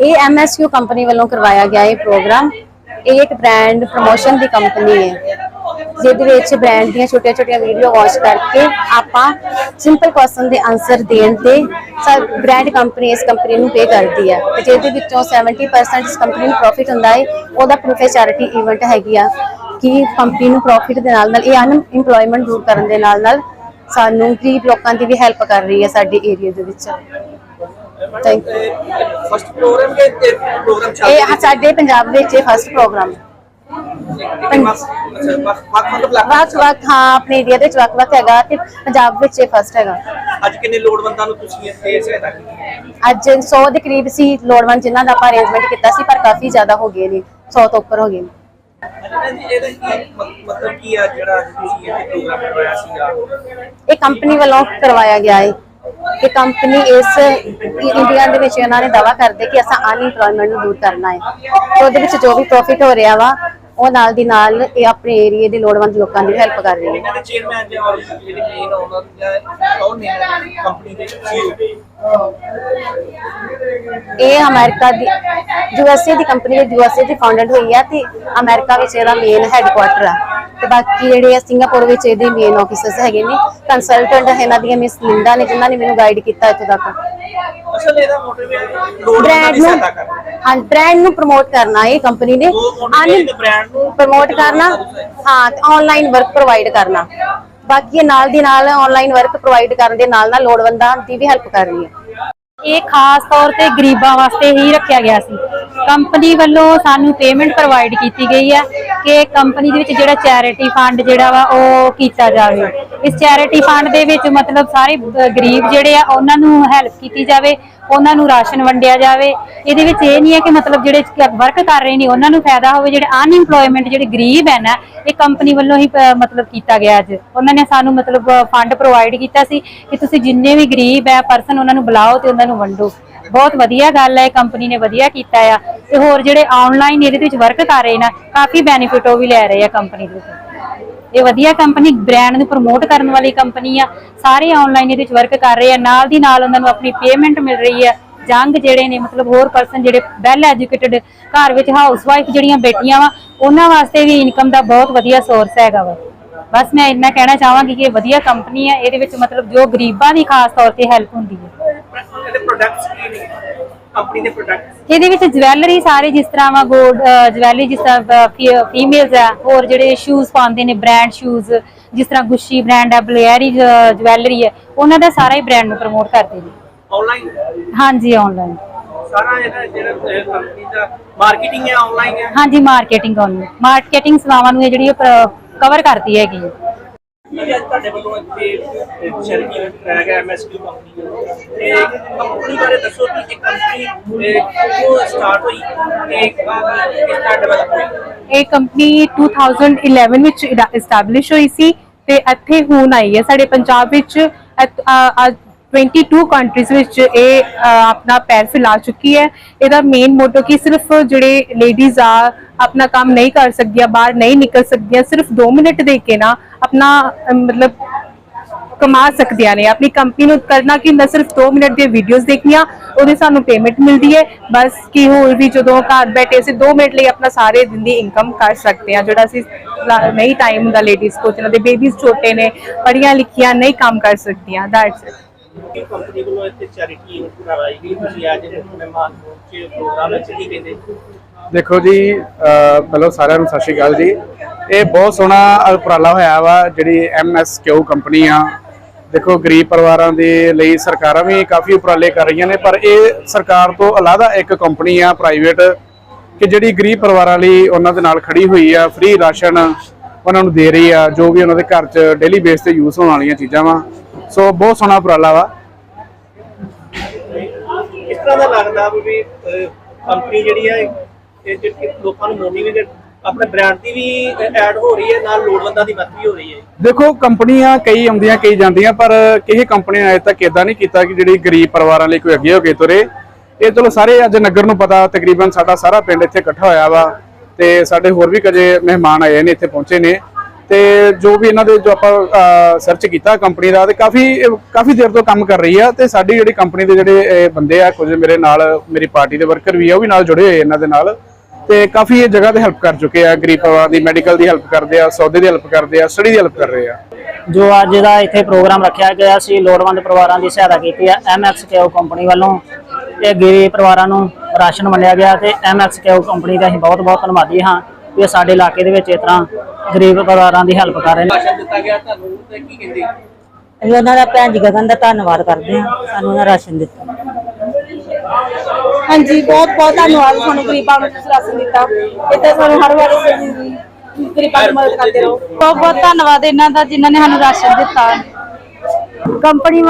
ਇਹ ਐਮਐਸਕਿਊ ਕੰਪਨੀ ਵੱਲੋਂ ਕਰਵਾਇਆ ਗਿਆ ਇਹ ਪ੍ਰੋਗਰਾਮ ਇਹ ਇੱਕ ਬ੍ਰਾਂਡ ਪ੍ਰੋਮੋਸ਼ਨ ਦੀ ਕੰਪਨੀ ਹੈ। ਜਿਹਦੇ ਵਿੱਚ ਬ੍ਰਾਂਡ ਦੀਆਂ ਛੋਟੀਆਂ-ਛੋਟੀਆਂ ਵੀਡੀਓ ਵਾਚ ਕਰਕੇ ਆਪਾਂ ਸਿੰਪਲ ਕੁਐਸਚਨ ਦੇ ਆਨਸਰ ਦੇਣ ਤੇ ਸਰ ਬ੍ਰਾਂਡ ਕੰਪਨੀ ਇਸ ਕੰਪਨੀ ਨੂੰ ਪੇ ਕਰਦੀ ਹੈ। ਤੇ ਜਿਹਦੇ ਵਿੱਚੋਂ 70% ਇਸ ਕੰਪਨੀ ਨੂੰ ਪ੍ਰੋਫਿਟ ਹੁੰਦਾ ਹੈ, ਉਹਦਾ ਪ੍ਰੂਫ ਹੈ ਚੈਰਿਟੀ ਇਵੈਂਟ ਹੈਗੀ ਆ ਕਿ ਕੰਪਨੀ ਨੂੰ ਪ੍ਰੋਫਿਟ ਦੇ ਨਾਲ ਨਾਲ ਇਹ ਅਨਇੰਪਲੋਇਮੈਂਟ ਦੂਰ ਕਰਨ ਦੇ ਨਾਲ ਨਾਲ ਸਾਨੂੰ ਗਰੀਬ ਲੋਕਾਂ ਦੀ ਵੀ ਹੈਲਪ ਕਰ ਰਹੀ ਹੈ ਸਾਡੇ ਏਰੀਆ ਦੇ ਵਿੱਚ। ਥੈਂਕ ਯੂ ਫਸਟ ਪ੍ਰੋਗਰਾਮ ਕੇ ਤੇ ਪ੍ਰੋਗਰਾਮ ਚੱਲ ਇਹ ਸਾਡੇ ਪੰਜਾਬ ਵਿੱਚ ਇਹ ਫਸਟ ਪ੍ਰੋਗਰਾਮ ਹੈ ਵੱਖ ਵੱਖ ਬਲਾਕ ਵੱਖ ਵੱਖ ਹਾਂ ਆਪਣੇ ਏਰੀਆ ਦੇ ਵਿੱਚ ਵੱਖ ਵੱਖ ਹੈਗਾ ਤੇ ਪੰਜਾਬ ਵਿੱਚ ਇਹ ਫਸਟ ਹੈਗਾ। ਅੱਜ ਕਿੰਨੇ ਲੋੜਵੰਦਾਂ ਨੂੰ ਤੁਸੀਂ ਇੱਥੇ ਸਹਾਇਤਾ ਕੀਤੀ? ਅੱਜ 100 ਦੇ ਕਰੀਬ ਸੀ ਲੋੜਵੰਦ ਜਿਨ੍ਹਾਂ ਦਾ ਆਪਾਂ ਅਰੇਂਜਮੈਂਟ ਕੀਤਾ ਸੀ ਪਰ ਕਾਫੀ ਜ਼ਿਆਦਾ ਹੋ ਗਏ ਨੇ 100 ਤੋਂ ਉੱਪਰ ਹੋ ਗਏ ਨੇ। ਅੱਛਾ ਜੀ ਇਹਦਾ ਕੀ ਮ- ਮਤਲਬ ਕੀ ਆ ਜਿਹੜਾ ਅੱਜ ਤੁਸੀਂ ਇੱਥੇ ਪ੍ਰੋਗਰਾਮ ਕਰਵਾਇਆ ਸੀਗਾ? ਇਹ ਕੰਪਨੀ ਵੱਲੋਂ ਕਰਵਾਇਆ ਗਿਆ ਹੈ ਕਿ ਕੰਪਨੀ ਇਸ ਇੰਡੀਆ ਦੇ ਵਿੱਚ ਇਹਨਾਂ ਨੇ ਦਾਵਾ ਕਰਦੇ ਕਿ ਅਸਾਂ ਅਨਇੰਪਲੋਇਮੈਂਟ ਨੂੰ ਦੂਰ ਕਰਨਾ ਹੈ। ਤੇ ਉਹਦੇ ਵਿੱਚ ਜੋ ਵੀ ਪ੍ਰੋਫਿਟ ਹੋ ਰਿਹਾ ਵਾ ਉਹ ਨਾਲ ਦੀ ਨਾਲ ਇਹ ਆਪਣੇ ਏਰੀਆ ਦੇ ਲੋੜਵੰਦ ਲੋਕਾਂ ਦੀ ਹੈਲਪ ਕਰ ਰਹੀ ਹੈ ਇਹਨਾਂ ਦੇ ਚੇਅਰਮੈਨ ਜਾਂ ਔਰ ਜਿਹੜੇ ਮੇਨ ਉਹਨਾਂ ਦੇ ਕੌਣ ਨੇ ਕੰਪਨੀ ਦੇ ਇਹ ਅਮਰੀਕਾ ਦੀ ਯੂਐਸਏ ਦੀ ਕੰਪਨੀ ਹੈ ਯੂਐਸਏ ਦੀ ਫਾਊਂਡਡ ਹੋਈ ਹੈ ਤੇ ਅਮਰੀਕਾ ਵਿੱਚ ਇਹਦਾ ਮੇਨ ਹੈੱਡਕੁਆਟਰ ਆ। ਤੇ ਬਾਕੀ ਜਿਹੜੇ ਆ ਸਿੰਗਾਪੁਰ ਵਿੱਚ ਇਹਦੇ ਮੇਨ ਆਫਿਸਸ ਹੈਗੇ ਨੇ ਕੰਸਲਟੈਂਟ ਇਹਨਾਂ ਦੀਆਂ ਮਿਸ ਲਿੰਡਾ ਨੇ ਜਿਨ੍ਹਾਂ ਨੇ ਮੈਨੂੰ ਗਾਈਡ ਕੀਤਾ ਇੱਥੇ ਤੱਕ। ਅਸਲ ਇਹਦਾ ਮੋਟਿਵ ਲੋੜਵੰਦਾਂ ਬ੍ਰਾਂਡ ਨੂੰ ਸਹਾਇਤਾ ਕਰਨਾ। ਹਾਂ ਬ੍ਰਾਂਡ ਨੂੰ ਪ੍ਰਮੋਟ ਕਰਨਾ ਇਹ ਕੰਪਨੀ ਨੇ। ਪ੍ਰਮੋਟ ਕਰਨਾ। ਹਾਂ ਆਨਲਾਈਨ ਵਰਕ ਪ੍ਰੋਵਾਈਡ ਕਰਨਾ। ਬਾਕੀ ਇਹ ਨਾਲ ਦੀ ਨਾਲ ਆਨਲਾਈਨ ਵਰਕ ਪ੍ਰੋਵਾਈਡ ਕਰਨ ਦੇ ਨਾਲ ਨਾਲ ਲੋੜਵੰਦਾਂ ਦੀ ਵੀ ਹੈਲਪ ਕਰ ਰਹੀ ਹੈ। ਇਹ ਖਾਸ ਤੌਰ ਤੇ ਗਰੀਬਾਂ ਵਾਸਤੇ ਹੀ ਰੱਖਿਆ ਗਿਆ ਸੀ। ਕੰਪਨੀ ਵੱਲੋਂ ਸਾਨੂੰ ਪੇਮੈਂਟ ਪ੍ਰੋਵਾਈਡ ਕੀਤੀ ਗਈ ਹੈ ਕਿ ਕੰਪਨੀ ਦੇ ਵਿੱਚ ਜਿਹੜਾ ਚੈਰਿਟੀ ਫੰਡ ਜਿਹੜਾ ਵਾ ਉਹ ਕੀਤਾ ਜਾਵੇ। ਇਸ ਚੈਰਿਟੀ ਫੰਡ ਦੇ ਵਿੱਚ ਮਤਲਬ ਸਾਰੇ ਗਰੀਬ ਜਿਹੜੇ ਆ, ਉਹਨਾਂ ਨੂੰ ਹੈਲਪ ਕੀਤੀ ਜਾਵੇ, ਉਹਨਾਂ ਨੂੰ ਰਾਸ਼ਨ ਵੰਡਿਆ ਜਾਵੇ। ਇਹਦੇ ਵਿੱਚ ਇਹ ਨਹੀਂ ਹੈ ਕਿ ਮਤਲਬ ਜਿਹੜੇ ਵਰਕ ਕਰ ਰਹੇ ਨੇ, ਉਹਨਾਂ ਨੂੰ ਫਾਇਦਾ ਹੋਵੇ, ਜਿਹੜੇ ਅਨਇੰਪਲੋਇਮੈਂਟ ਜਿਹੜੇ ਗਰੀਬ ਹੈ ਨਾ, ਇਹ ਕੰਪਨੀ ਵੱਲੋਂ ਹੀ ਮਤਲਬ ਕੀਤਾ ਗਿਆ ਅੱਜ। ਉਹਨਾਂ ਨੇ ਸਾਨੂੰ ਮਤਲਬ ਫੰਡ ਪ੍ਰੋਵਾਈਡ ਕੀਤਾ ਸੀ ਕਿ ਤੁਸੀਂ ਜਿੰਨੇ ਵੀ ਗਰੀਬ ਹੈ ਪਰਸਨ ਉਹਨਾਂ ਨੂੰ ਬੁਲਾਓ ਤੇ ਉਹਨਾਂ ਨੂੰ ਵੰਡੋ। ਬਹੁਤ ਵਧੀਆ ਗੱਲ ਹੈ, ਇਹ ਕੰਪਨੀ ਨੇ ਵਧੀਆ ਕੀਤਾ ਆ। ਤੇ ਹੋਰ ਜਿਹੜੇ ਆਨਲਾਈਨ ਇਹਦੇ ਵਿੱਚ ਵਰਕ ਕਰ ਰਹੇ ਨਾ, ਕਾਫੀ ਬੈਨੀਫਿਟ ਉਹ ਵੀ ਲੈ ਰਹੇ ਆ ਕੰਪਨੀ ਦੇ ਇਹ ਵਧੀਆ ਕੰਪਨੀ ਬ੍ਰਾਂਡ ਨੂੰ ਪ੍ਰਮੋਟ ਕਰਨ ਵਾਲੀ ਕੰਪਨੀ ਆ। ਸਾਰੇ ਆਨਲਾਈਨ ਇਹਦੇ ਵਿੱਚ ਵਰਕ ਕਰ ਰਹੇ ਆ। ਨਾਲ ਦੀ ਨਾਲ ਉਹਨਾਂ ਨੂੰ ਆਪਣੀ ਪੇਮੈਂਟ ਮਿਲ ਰਹੀ ਹੈ ਜੰਗ ਜਿਹੜੇ ਨੇ, ਮਤਲਬ ਹੋਰ ਪਰਸਨ ਜਿਹੜੇ ਵੈਲ ਐਜੂਕੇਟਿਡ ਘਰ ਵਿੱਚ ਹਾਊਸਵਾਈਫ ਜਿਹੜੀਆਂ ਬੇਟੀਆਂ ਵਾ, ਉਹਨਾਂ ਵਾਸਤੇ ਵੀ ਇਨਕਮ ਦਾ ਬਹੁਤ ਵਧੀਆ ਸੋਰਸ ਹੈਗਾ ਵਾ। ਬਸ ਮੈਂ ਇੰਨਾ ਕਹਿਣਾ ਚਾਹਾਂਗੀ ਕਿ ਇਹ ਵਧੀਆ ਕੰਪਨੀ ਹੈ ਇਹਦੇ ਵਿੱਚ ਮਤਲਬ ਜੋ ਗਰੀਬਾਂ ਦੀ ਖਾਸ ਤੌਰ ਤੇ ਹੈਲਪ ਹੁੰਦੀ ਹੈ ਇਹਦੇ ਪ੍ਰੋਡਕਟਸ ਕੀ ਨੇ? ਕੰਪਨੀ ਦੇ ਪ੍ਰੋਡਕਟਸ ਇਹਦੇ ਵਿੱਚ ਜਵੈਲਰੀ ਸਾਰੇ ਜਿਸ ਤਰ੍ਹਾਂ ਵਾ ਗੋਲਡ ਜਵੈਲਰੀ ਜਿਸ ਤਰ੍ਹਾਂ ਫੀਮੇਲਸ ਆ ਹੋਰ ਜਿਹੜੇ ਸ਼ੂਜ਼ ਪਾਉਂਦੇ ਨੇ ਬ੍ਰਾਂਡ ਸ਼ੂਜ਼ ਜਿਸ ਤਰ੍ਹਾਂ ਗੁੱਚੀ ਬ੍ਰਾਂਡ ਹੈ ਬਲੇਰੀ ਜਵੈਲਰੀ ਹੈ ਉਹਨਾਂ ਦਾ ਸਾਰਾ ਹੀ ਬ੍ਰਾਂਡ ਨੂੰ ਪ੍ਰਮੋਟ ਕਰਦੇ ਨੇ। ਆਨਲਾਈਨ ਹਾਂਜੀ ਆਨਲਾਈਨ ਸਾਰਾ ਇਹਦਾ ਜਿਹੜਾ ਕੰਪਨੀ ਦਾ ਮਾਰਕੀਟਿੰਗ ਹੈ ਆਨਲਾਈਨ ਹੈ ਹਾਂਜੀ ਮਾਰਕੀਟਿੰਗ ਉਹਨੂੰ। ਮਾਰਕੀਟਿੰਗ ਸੇਵਾਵਾਂ ਨੂੰ ਇਹ ਜਿਹੜੀ ਕਵਰ ਕਰਦੀ ਹੈਗੀ ਹੈ ਤੁਹਾਡੇ ਵੱਲੋਂ ਇੱਥੇ ਚੈਰਿਟੀ ਕਰਾਇਆ ਗਿਆ ਐਮਐਸਕਿਊ ਕੰਪਨੀ ਵੱਲੋਂ ਇਹ ਕੰਪਨੀ ਬਾਰੇ ਦੱਸੋ ਕਿ ਇਹ ਕੰਪਨੀ ਕਿਉਂ ਸਟਾਰਟ ਹੋਈ ਤੇ ਕਿਸ ਤਰ੍ਹਾਂ ਡਿਵੈਲਪ ਹੋਈ? ਇਹ ਕੰਪਨੀ 2011 ਵਿੱਚ ਐਸਟੈਬਲਿਸ਼ ਹੋਈ ਸੀ ਤੇ ਇੱਥੇ ਹੁਣ ਆਈ ਹੈ। ਸਾਡੇ ਪੰਜਾਬ ਵਿੱਚ ਇੱਥ- ਅ- 22 ਕੰਟਰੀਜ਼ ਵਿੱਚ ਇਹ ਆਪਣਾ ਪੈਰ ਫੈਲਾ ਚੁੱਕੀ ਹੈ। ਇਹਦਾ ਮੇਨ ਮੋਟੋ ਕਿ, ਸਿਰਫ ਜਿਹੜੇ ਲੇਡੀਜ਼ ਆ ਆਪਣਾ ਕੰਮ ਨਹੀਂ ਕਰ ਸਕਦੀਆਂ, ਬਾਹਰ ਨਹੀਂ ਨਿਕਲ ਸਕਦੀਆਂ, ਸਿਰਫ 2 ਮਿੰਟ ਦੇ ਕੇ ਨਾ ਆਪਣਾ ਮਤਲਬ ਕਮਾ ਸਕਦੀਆਂ ਨੇ। ਆਪਣੀ ਕੰਪਨੀ ਨੂੰ ਕਰਨਾ ਕੀ ਹੁੰਦਾ, ਸਿਰਫ 2 ਮਿੰਟ ਦੀਆਂ ਵੀਡੀਓਜ਼ ਦੇਖਣੀਆਂ, ਉਹਦੇ ਸਾਨੂੰ ਪੇਮੈਂਟ ਮਿਲਦੀ ਹੈ। ਬਸ ਕਿ ਹੋਰ ਵੀ ਜਦੋਂ ਘਰ ਬੈਠੇ ਅਸੀਂ 2 ਮਿੰਟ ਲਈ ਆਪਣਾ ਸਾਰੇ ਦਿਨ ਦੀ ਇਨਕਮ ਕਰ ਸਕਦੇ ਹਾਂ, ਜਿਹੜਾ ਅਸੀਂ ਨਹੀਂ ਟਾਈਮ ਹੁੰਦਾ ਲੇਡੀਜ਼ ਕੋਲ ਜਿਹਨਾਂ ਦੇ ਬੇਬੀਜ਼ ਛੋਟੇ ਨੇ, ਪੜ੍ਹੀਆਂ ਲਿਖੀਆਂ, ਨਹੀਂ ਕੰਮ ਕਰ ਸਕਦੀਆਂ ਦੈਟਸ ਇਟ ਕੰਪਨੀ ਵੱਲੋਂ ਇੱਥੇ ਚੈਰਿਟੀ ਇਵੈਂਟ ਕਰਵਾਈ ਗਈ? ਤੁਸੀਂ ਅੱਜ ਮਹਿਮਾਨ ਪਹੁੰਚੇ ਪ੍ਰੋਗਰਾਮ ਵਿੱਚ ਕੀ ਕਹਿੰਦੇ? ਦੇਖੋ ਜੀ, ਅਹ ਪਹਿਲਾਂ ਸਾਰਿਆਂ ਨੂੰ ਸਤਿ ਸ਼੍ਰੀ ਅਕਾਲ ਜੀ। ਇਹ ਬਹੁਤ ਸੋਹਣਾ ਉਪਰਾਲਾ ਹੋਇਆ ਵਾ, ਜਿਹੜੀ ਐਮਐਸਕਿਊ ਕੰਪਨੀ ਆ। ਦੇਖੋ, ਗਰੀਬ ਪਰਿਵਾਰਾਂ ਦੇ ਲਈ ਸਰਕਾਰਾਂ ਵੀ ਕਾਫੀ ਉਪਰਾਲੇ ਕਰ ਰਹੀਆਂ ਨੇ, ਪਰ ਇਹ ਸਰਕਾਰ ਤੋਂ ਅਲੱਗਾ ਇੱਕ ਕੰਪਨੀ ਆ ਪ੍ਰਾਈਵੇਟ ਕਿ ਜਿਹੜੀ ਗਰੀਬ ਪਰਿਵਾਰਾਂ ਲਈ ਉਹਨਾਂ ਦੇ ਨਾਲ ਖੜੀ ਹੋਈ ਆ ਫ੍ਰੀ ਰਾਸ਼ਨ ਉਹਨਾਂ ਨੂੰ ਦੇ ਰਹੀ ਆ, ਜੋ ਵੀ ਉਹਨਾਂ ਦੇ ਘਰ 'ਚ ਡੇਲੀ ਬੇਸ ਤੇ ਯੂਜ਼ ਹੋਣ ਵਾਲੀਆਂ ਚੀਜ਼ਾਂ ਵਾ। ਸੋ ਬਹੁਤ ਸੋਹਣਾ ਉਪਰਾਲਾ ਵਾ। ਇਸ ਤਰ੍ਹਾਂ ਦਾ ਲੱਗਦਾ ਵੀ ਕੰਪਨੀ ਜਿਹੜੀ ਹੈ ਇਹ ਜਿਹੜੀ ਲੋਕਾਂ ਨੂੰ ਮੋਟੀਵੇਟ ਆਪਣੇ ਬ੍ਰਾਂਡ ਦੀ ਵੀ ਐਡ ਹੋ ਰਹੀ ਹੈ, ਨਾਲ ਲੋੜਵੰਦਾਂ ਦੀ ਮਦਦ ਵੀ ਹੋ ਰਹੀ ਹੈ। ਦੇਖੋ, ਕੰਪਨੀਆਂ ਕਈ ਆਉਂਦੀਆਂ, ਕਈ ਜਾਂਦੀਆਂ, ਪਰ ਕਿਸੇ ਕੰਪਨੀ ਨੇ ਅਜੇ ਤੱਕ ਇਦਾਂ ਨਹੀਂ ਕੀਤਾ ਕਿ ਜਿਹੜੀ ਗਰੀਬ ਪਰਿਵਾਰਾਂ ਲਈ ਕੋਈ ਅੱਗੇ ਹੋ ਕੇ ਤੁਰੇ। ਇਹ ਚਲੋ ਸਾਰੇ ਅੱਜ ਨਗਰ ਨੂੰ ਪਤਾ, ਤਕਰੀਬਨ ਸਾਡਾ ਸਾਰਾ ਪਿੰਡ ਇੱਥੇ ਇਕੱਠਾ ਹੋਇਆ ਵਾ ਤੇ ਸਾਡੇ ਹੋਰ ਵੀ ਕਦੇ ਮਹਿਮਾਨ ਆਏ ਨੇ, ਇੱਥੇ ਪਹੁੰਚੇ ਨੇ। ਤੇ ਜੋ ਵੀ ਇਹਨਾਂ ਦੇ ਜੋ ਆਪਾਂ ਸਰਚ ਕੀਤਾ ਕੰਪਨੀ ਦਾ, ਤੇ ਕਾਫੀ ਕਾਫੀ ਦੇਰ ਤੋਂ ਕੰਮ ਕਰ ਰਹੀ ਆ ਤੇ ਸਾਡੀ ਜਿਹੜੀ ਕੰਪਨੀ ਦੇ ਜਿਹੜੇ ਬੰਦੇ ਆ, ਕੁਝ ਮੇਰੇ ਨਾਲ, ਮੇਰੀ ਪਾਰਟੀ ਦੇ ਵਰਕਰ ਵੀ ਆ, ਉਹ ਵੀ ਨਾਲ ਜੁੜੇ ਹੋਏ ਇਹਨਾਂ ਦੇ ਨਾਲ। ਤੇ ਕਾਫੀ ਇਹ ਜਗ੍ਹਾ ਤੇ ਹੈਲਪ ਕਰ ਚੁੱਕੇ ਆ ਗਰੀਬ ਪਰਿਵਾਰ ਦੀ ਮੈਡੀਕਲ ਦੀ ਹੈਲਪ ਕਰਦੇ ਆ ਸੌਦੇ ਦੀ ਹੈਲਪ ਕਰਦੇ ਆ ਸਟੱਡੀ ਦੀ ਹੈਲਪ ਕਰ ਰਹੇ ਆ। ਜੋ ਅੱਜ ਦਾ ਇੱਥੇ ਪ੍ਰੋਗਰਾਮ ਰੱਖਿਆ ਗਿਆ ਸੀ ਲੋੜਵੰਦ ਪਰਿਵਾਰਾਂ ਦੀ ਸਹਾਇਤਾ ਕੀਤੀ ਹੈ ਐਮਐਕਸਕੇਓ ਕੰਪਨੀ ਵੱਲੋਂ। ਇਹ ਗਰੀਬ ਪਰਿਵਾਰਾਂ ਨੂੰ ਰਾਸ਼ਨ ਵੰਡਿਆ ਗਿਆ ਤੇ ਐਮਐਕਸਕੇਓ ਕੰਪਨੀ ਦਾ ਅਸੀਂ ਬਹੁਤ ਬਹੁਤ ਧੰਨਵਾਦੀ ਹਾਂ ਕਿ ਇਹ ਸਾਡੇ ਇਲਾਕੇ ਦੇ ਵਿੱਚ ਇਸ ਤਰ੍ਹਾਂ ਗਰੀਬ ਪਰਿਵਾਰਾਂ ਦੀ ਹੈਲਪ ਕਰ ਰਹੇ ਨੇ। ਰਾਸ਼ਨ ਦਿੱਤਾ ਗਿਆ ਤੁਹਾਨੂੰ ਤੇ ਕੀ ਕਹਿੰਦੇ? ਅਸੀਂ ਉਹਨਾਂ ਦਾ ਭੈਣ ਜੀ ਗਗਨ ਦਾ ਧੰਨਵਾਦ ਕਰਦੇ ਹਾਂ ਸਾਨੂੰ ਉਹਨਾਂ ਰਾਸ਼ਨ ਦਿੱਤਾ। ਹਾਂਜੀ, ਬਹੁਤ ਬਹੁਤ ਧੰਨਵਾਦ ਤੁਹਾਨੂੰ ਗਰੀਬਾਂ ਨੂੰ ਤੁਸੀਂ ਰਾਸ਼ਨ ਦਿੱਤਾ। ਇੱਦਾਂ ਸਾਨੂੰ ਹਰ ਵਾਰੀ ਗਰੀਬਾਂ ਦੀ ਮਦਦ ਕਰਦੇ ਰਹੋ। ਬਹੁਤ ਬਹੁਤ ਧੰਨਵਾਦ ਇਹਨਾਂ ਦਾ ਜਿਨ੍ਹਾਂ ਨੇ ਸਾਨੂੰ ਰਾਸ਼ਨ ਦਿੱਤਾ। ਕੰਪਨੀ